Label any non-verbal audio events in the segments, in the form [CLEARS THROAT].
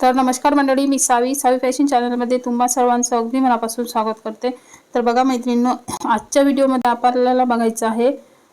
तर नमस्कार मंडळी मी सावी. सावी फॅशन चॅनलमध्ये तुम्हा सर्वांचं अगदी मनापासून स्वागत करते. तर बघा मैत्रिणींनो आजच्या व्हिडिओमध्ये आपल्याला बघायचं आहे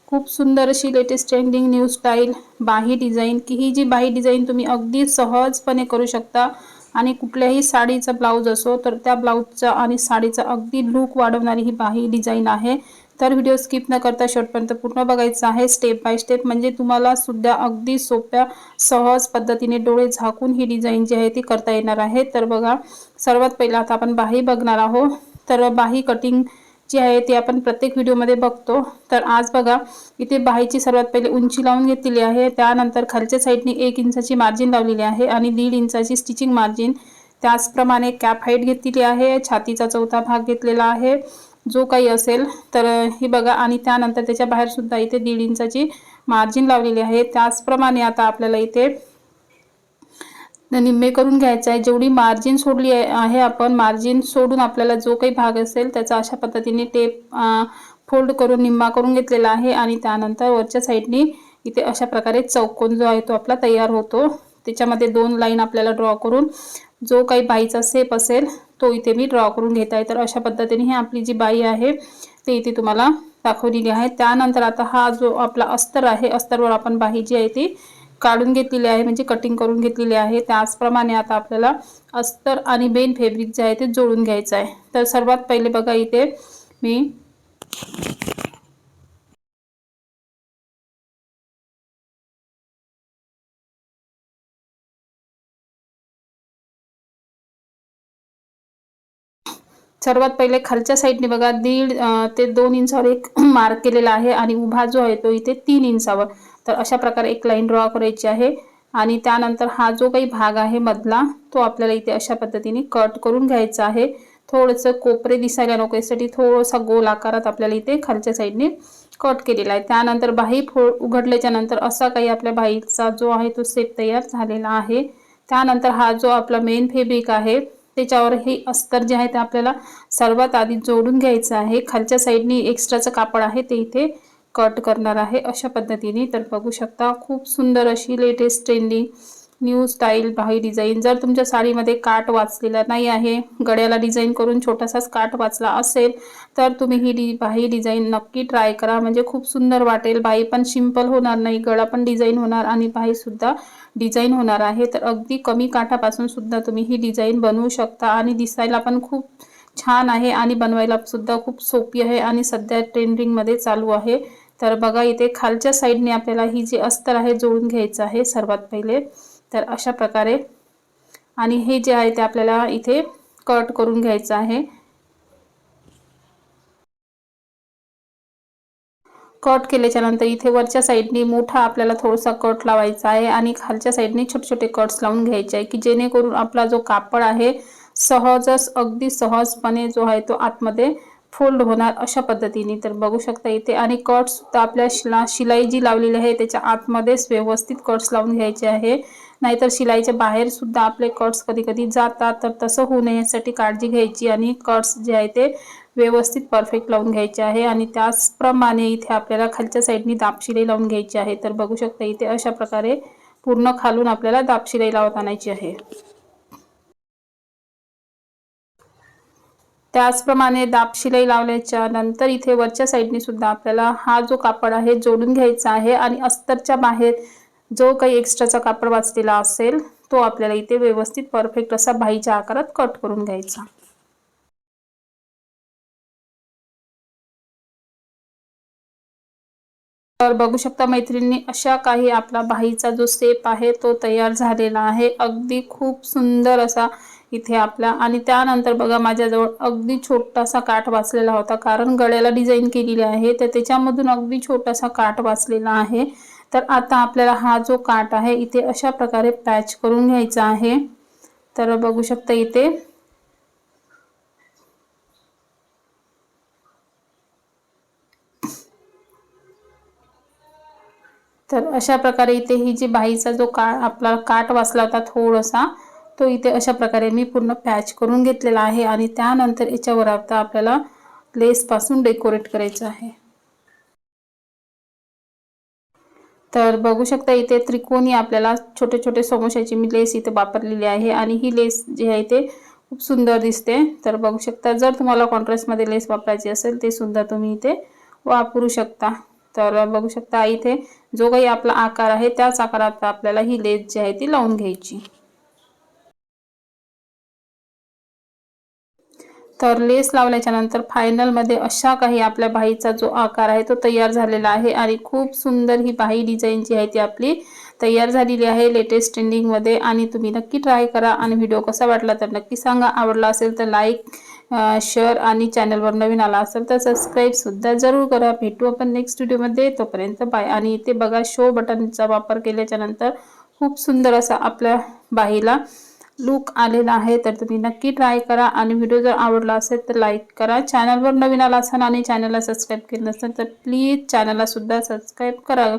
खूप सुंदर अशी लेटेस्ट ट्रेंडिंग न्यू स्टाईल बाही डिझाईन की ही जी बाही डिझाईन तुम्ही अगदी सहजपणे करू शकता आणि कुठल्याही साडीचा ब्लाऊज असो तर त्या ब्लाऊजचा आणि साडीचा अगदी लूक वाढवणारी ही बाही डिझाईन आहे. तर व्हिडिओ स्किप न करता शेवटपर्यंत पूर्ण बघायचा आहे. स्टेप बाय स्टेप म्हणजे तुम्हाला सुद्धा अगदी सोप्या सहज पद्धतीने डोळे झाकून ही डिझाईन जी आहे ती करता येणार आहे. तर बघा सर्वात पहिला आता आपण बाही बघणार आहोत. तर बाही कटिंग जी आहे ती आपण प्रत्येक व्हिडिओमध्ये बघतो. तर आज बघा इथे बाहीची सर्वात पहिले उंची लावून घेतलेली आहे. त्यानंतर खालच्या साईडने एक इंचाची मार्जिन लावलेली आहे आणि दीड इंचाची स्टिचिंग मार्जिन त्याचप्रमाणे कॅप हाईट घेतलेली आहे. छातीचा चौथा भाग घेतलेला आहे. जो काही असेल तर ही बघा. आणि त्यानंतर त्याच्या बाहेर सुद्धा इथे दीड इंचाची मार्जिन लावलेली आहे. त्याचप्रमाणे आता आपल्याला इथे निम्मे करून घ्यायचं आहे. जेवढी मार्जिन सोडली आहे आपण मार्जिन सोडून आपल्याला जो काही भाग असेल त्याचा अशा पद्धतीने टेप फोल्ड करून निम्मा करून घेतलेला आहे. आणि त्यानंतर वरच्या साईडनी इथे अशा प्रकारे चौकोन जो आहे तो आपला तयार होतो. त्याच्यामध्ये दोन लाईन आपल्याला ड्रॉ करून जो काही बाईचा सेप असेल तो इथे मी ड्रॉ करून घेत आहे. तर अशा पद्धतीने ही आपली जी बाई आहे ते इथे तुम्हाला दाखवलेली आहे. त्यानंतर आता हा जो आपला अस्तर आहे अस्तरवर आपण बाही जी आहे ती काढून घेतलेली आहे म्हणजे कटिंग करून घेतलेली आहे. त्याचप्रमाणे आता आपल्याला अस्तर आणि बेन फेब्रिक जे आहे ते जोडून घ्यायचं आहे. तर सर्वात पहिले बघा इथे मी सर्वात पहिले खालच्या साईडने बघा दीड ते दोन इंचावर एक [CLEARS THROAT] मार्क केलेला आहे आणि उभा जो आहे तो इथे तीन इंचावर. तर अशा प्रकारे एक लाईन ड्रॉ करायची आहे आणि त्यानंतर हा जो काही भाग आहे मधला तो आपल्याला इथे अशा पद्धतीने कट करून घ्यायचा आहे. थोडंसं कोपरे दिसायला नको यासाठी थोडासा गोल आकारात आपल्याला इथे खालच्या साईडने कट केलेला आहे. त्यानंतर बाही फो उघडल्याच्या नंतर असा काही आपल्या बाईचा जो आहे तो सेप तयार झालेला आहे. त्यानंतर हा जो आपला मेन फेब्रिक आहे त्याच्यावर हे अस्तर जे आहे ते आपल्याला सर्वात आधी जोडून घ्यायचं आहे. खालच्या साईडनी एक्स्ट्राचं कापड आहे ते इथे कट करणार आहे अशा पद्धतीने. तर बघू शकता खूप सुंदर अशी लेटेस्ट ट्रेंडिंग न्यू स्टाईल बाही डिझाईन जर तुमच्या साडीमध्ये काट वाचलेला नाही आहे गड्याला डिझाईन करून छोटासाच काट वाचला असेल तर तुम्ही ही डि बाही डिझाईन नक्की ट्राय करा. म्हणजे खूप सुंदर वाटेल. बाई पण सिंपल होणार नाही गळा पण डिझाईन होणार आणि बाहीसुद्धा डिझाईन होणार आहे. तर अगदी कमी काठापासून सुद्धा तुम्ही ही डिझाईन बनवू शकता आणि दिसायला पण खूप छान आहे आणि बनवायला सुद्धा खूप सोपी आहे आणि सध्या ट्रेंडिंगमध्ये चालू आहे. तर बघा इथे खालच्या साईडने आपल्याला ही जी अस्तर आहे जोडून घ्यायचं आहे सर्वात पहिले. तर अशा प्रकारे. आणि हे जे आहे ते आपल्याला इथे कट करून घ्यायचं आहे. कट केल्याच्यानंतर इथे वरच्या साईडने मोठा आपल्याला थोडासा कट लावायचा आहे आणि खालच्या साईडने छोटे छोटे कट्स लावून घ्यायचे आहे की जेणेकरून आपला जो कापड आहे सहजच अगदी सहजपणे जो आहे तो आतमध्ये फोल्ड होणार अशा पद्धतीने. तर बघू शकता इथे आणि कट्ससुद्धा आपल्या शिला शिलाई जी लावलेली आहे त्याच्या आतमध्येच व्यवस्थित कट्स लावून घ्यायचे आहे. नाहीतर शिलाईच्या बाहेर सुद्धा आपले कट्स कधी कधी जातात. तर तसं होऊ नये यासाठी काळजी घ्यायची आणि कट्स जे आहे ते व्यवस्थित परफेक्ट लावून घ्यायचे आहे. आणि त्याचप्रमाणे इथे आपल्याला खालच्या साईडनी दापशिलाई लावून घ्यायची आहे. तर बघू शकता इथे अशा प्रकारे पूर्ण खालून आपल्याला दापशिलाई लावत आणायची आहे. त्याचप्रमाणे दाबशिलाई लावल्याच्या नंतर इथे वरच्या साईडने सुद्धा आपल्याला हा जो कापड आहे जोडून घ्यायचा आहे. आणि अस्तरच्या बाहेर जो काही एक्स्ट्राचा कापड वाचलेला असेल तो आपल्याला इथे व्यवस्थित परफेक्ट असा भाईच्या आकारात कट करून घ्यायचा. तर बघू शकता मैत्रिणी अशा काही आपला भाईचा जो सेप आहे तो तयार झालेला आहे. अगदी खूप सुंदर असा इथे आपला आणि त्यानंतर बघा माझ्याजवळ अगदी छोटासा काठ वाचलेला होता. कारण गळ्याला डिझाईन केलेली आहे तर त्याच्यामधून अगदी छोटासा काठ वाचलेला आहे. तर आता आपल्याला हा जो काठ आहे इथे अशा प्रकारे पॅच करून घ्यायचा आहे. तर बघू शकता इथे. तर अशा प्रकारे इथे ही जी बाईचा जो का आपला काट वाचला होता थोडासा तो इथे अशा प्रकारे मी पूर्ण पॅच करून घेतलेला आहे आणि त्यानंतर याच्यावर आता आपल्याला लेसपासून डेकोरेट करायचं आहे. तर बघू शकता इथे त्रिकोणी आपल्याला छोटे छोटे समोशाची मी लेस इथे वापरलेली आहे आणि ही लेस जी आहे ते खूप सुंदर दिसते. तर बघू शकता जर तुम्हाला कॉन्ट्रास्टमध्ये लेस वापरायची असेल ते सुद्धा तुम्ही इथे वापरू शकता. तर बघू शकता इथे जो काही आपला आकार आहे त्याच आकारात आपल्याला ही लेस जी आहे ती लावून घ्यायची. तर लेस लावल्याच्या नंतर फायनलमध्ये अशा काही आपल्या बाहीचा जो आकार आहे तो तयार झालेला आहे आणि खूप सुंदर ही बाही डिझाईन जी आहे ती आपली तयार झालेली आहे लेटेस्ट ट्रेंडिंगमध्ये आणि तुम्ही नक्की ट्राय करा आणि व्हिडिओ कसा वाटला तर नक्की सांगा. आवडला असेल तर लाईक शेअर आणि चॅनलवर नवीन आला असेल तर सबस्क्राईबसुद्धा जरूर करा. भेटू आपण नेक्स्ट व्हिडिओमध्ये तोपर्यंत बाय आणि इथे बघा शो बटनचा वापर केल्याच्यानंतर खूप सुंदर असा आपल्या बाहीला लुक आलेला आहे तर तुम्ही नक्की ट्राय करा. आणि व्हिडिओ जर आवडला असेल तर लाईक करा. चॅनलवर नवीन आला असाल आणि चॅनलला सबस्क्राईब केलं नसेल तर प्लीज चॅनललासुद्धा सबस्क्राईब करा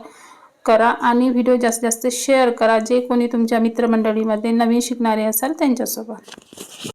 करा. आणि व्हिडिओ जास्तीत जास्त शेअर करा. जे कोणी तुमच्या मित्रमंडळीमध्ये नवीन शिकणारे असाल त्यांच्यासोबत.